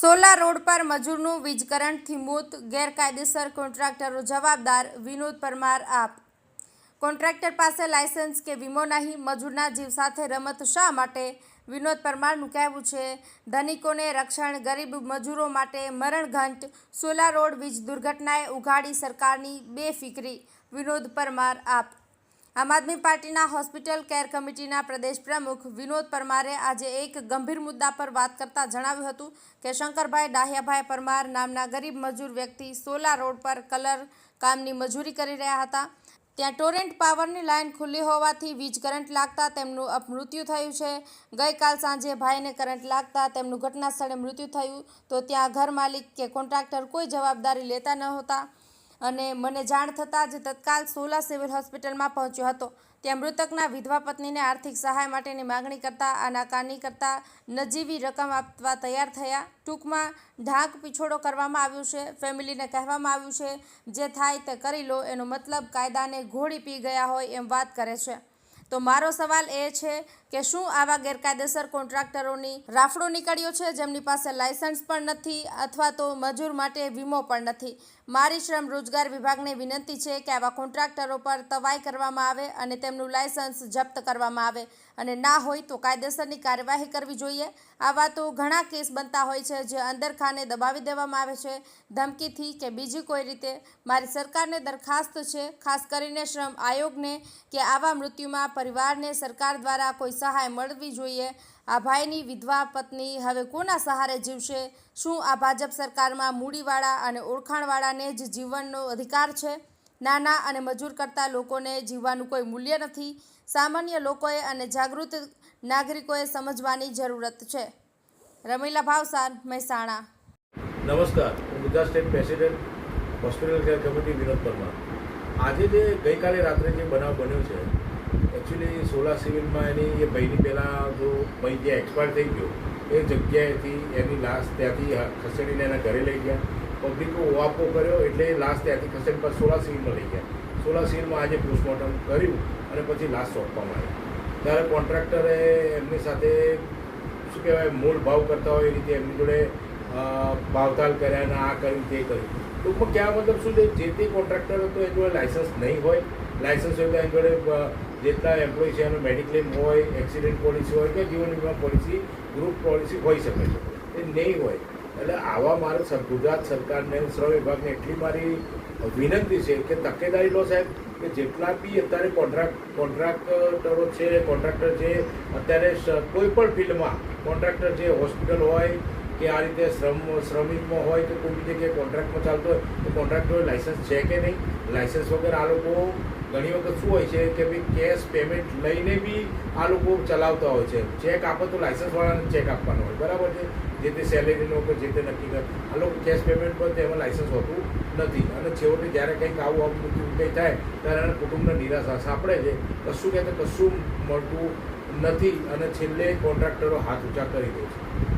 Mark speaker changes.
Speaker 1: Sola road પર મજૂરનું વીજ કરંટથી મોત, ગેરકાયદેસર કોન્ટ્રાક્ટરો જવાબદાર, વિનોદ પરમાર આપ. કોન્ટ્રાક્ટર પાસે લાયસન્સ કે વીમો નહીં, મજૂરના જીવ સાથે રમત શા માટે? વિનોદ પરમારનું કહેવું છે, ધનિકોને રક્ષણ ગરીબ મજૂરો માટે મરણઘંટ સોલા રોડ વીજ દુર્ઘટનાએ ઉઘાડી સરકારની બેફિકરી. વિનોદ પરમાર આપ. આમ આદમી પાર્ટીના હોસ્પિટલ કેર કમિટીના પ્રદેશ પ્રમુખ વિનોદ પરમારે આજે એક ગંભીર મુદ્દા પર વાત કરતા જણાવ્યું હતું કે શંકરભાઈ ડાહ્યાભાઈ પરમાર નામના ગરીબ મજૂર વ્યક્તિ સોલા રોડ પર કલર કામની મજૂરી કરી રહ્યા હતા. ત્યાં ટોરેન્ટ પાવરની લાઇન ખુલ્લી હોવાથી વીજ કરંટ લાગતા તેમનું અપમૃત્યુ થયું છે. ગઈકાલ સાંજે ભાઈને કરંટ લાગતા તેમનું ઘટના સ્થળે મૃત્યુ થયું તો ત્યાં ઘર માલિક કે કોન્ટ્રાક્ટર કોઈ જવાબદારી લેતા ન હતા. અને મને જાણ થતાં જ તત્કાલ સોલા સિવિલ હોસ્પિટલમાં પહોંચ્યો હતો. ત્યાં મૃતકના વિધવા પત્નીને આર્થિક સહાય માટેની માગણી કરતા આનાકાની કરતા નજીવી રકમ આપવા તૈયાર થયા. ટૂંકમાં ઢાંક પીછોડો કરવામાં આવ્યો છે, ફેમિલીને કહેવામાં આવ્યું છે, જે થાય તે કરી લો, એનો મતલબ કાયદાને ઘોડી પી ગયા હોય એમ વાત કરે છે. તો મારો સવાલ એ છે કે શું આવા ગેરકાયદેસર કોન્ટ્રાક્ટરોની રાફડો નીકળ્યો છે? જેમની પાસે લાયસન્સ પણ નથી અથવા તો મજૂર માટે વીમો પણ નથી. મારી શ્રમ રોજગાર વિભાગને વિનંતી છે કે આવા કોન્ટ્રાક્ટરો પર તવાઈ કરવામાં આવે અને તેમનું લાયસન્સ જપ્ત કરવામાં આવે. અને ના હોય તો કાયદેસરની કાર્યવાહી કરવી જોઈએ. આવા તો ઘણા કેસ બનતા હોય છે જે અંદરખાને દબાવી દેવામાં આવે છે. ધમકીથી કે બીજી કોઈ રીતે મારી સરકારને દરખાસ્ત છે, ખાસ કરીને શ્રમ આયોગને, કે આવા મૃત્યુમાં પરિવારને સરકાર દ્વારા કોઈ સહાય મળવી જોઈએ. આ ભાઈની વિધવા પત્ની હવે કોના સહારે જીવશે? શું આ ભાજપ સરકારમાં મૂડીવાળા અને ઓળખાણવાળાને જ જીવનનો અધિકાર છે? નાના અને મજૂર કરતા લોકોને જીવવાનું કોઈ મૂલ્ય નથી. સામાન્ય લોકોએ અને જાગૃત નાગરિકોએ સમજવાની જરૂરત છે. રમીલા ભાવસાર, મહેસાણા.
Speaker 2: નમસ્કાર, હું Gujarat state president, hospital care committee Vinod Parmar. આજે જે ગઈકાલે રાત્રે જે બનાવ બન્યો છે એકચ્યુઅલી સોલા સિવિલમાં એની, એ ભાઈની પહેલાં જો ભાઈ જે એક્સપાયર થઈ ગયો, એ જગ્યાએથી એની લાશ ત્યાંથી ખસેડીને એના ઘરે લઈ ગયા. પબ્લિકો ઓવાપો કર્યો એટલે એ લાશ ત્યાંથી ખસેડી પર સોલા સિવિલમાં લઈ ગયા. સોલા સિવિલમાં આજે પોસ્ટમોર્ટમ કર્યું અને પછી લાશ સોંપવામાં આવી ત્યારે કોન્ટ્રાક્ટરે એમની સાથે, શું કહેવાય મૂળ ભાવ કરતા હોય એ રીતે એમની જોડે ભાવતાલ કર્યા અને આ કર્યું, તે કર્યું. ટૂંકમાં કહેવા મતલબ શું છે? જે તે કોન્ટ્રાક્ટર હતો, એ જોડે લાયસન્સ નહીં હોય. લાયસન્સ હોય તો એની જોડે જેટલા એમ્પ્લોય છે, એનો મેડિક્લેમ હોય એક્સિડન્ટ પોલિસી હોય કે જીવન વીમા પોલિસી ગ્રુપ પોલિસી હોઈ શકે છે. એ નહીં હોય. એટલે આવા મારે ગુજરાત સરકારને શ્રમ વિભાગને એટલી મારી વિનંતી છે કે તકેદારી લો સાહેબ, કે જેટલા બી અત્યારે કોન્ટ્રાક્ટ કોન્ટ્રાક્ટરો છે કોન્ટ્રાક્ટર છે અત્યારે કોઈ પણ ફિલ્ડમાં કોન્ટ્રાક્ટર છે હોસ્પિટલ હોય કે આ રીતે શ્રમ શ્રમિકમાં હોય કે કોઈ બી જગ્યાએ કોન્ટ્રાક્ટમાં ચાલતો હોય, તો કોન્ટ્રાક્ટર લાઇસન્સ છે કે નહીં? લાઇસન્સ વગર આ લોકો ઘણી વખત શું હોય છે કે ભાઈ કેશ પેમેન્ટ લઈને બી આ લોકો ચલાવતા હોય છે. ચેક આપો તો લાઇસન્સવાળાને ચેક આપવાનો હોય. બરાબર છે? જે તે સેલેરીનો કે જે તે નક્કી કરે. આ લોકો કેશ પેમેન્ટ પર તેમાં લાઇસન્સ હોતું નથી. અને છેવટે જ્યારે કંઈક આવું આવું કંઈ થાય, ત્યારે એને કુટુંબને નિરાશા સાંપડે છે. કશું કહેતા કશું મળતું નથી અને છેલ્લે કોન્ટ્રાક્ટરો હાથ ઊંચા કરી દે છે.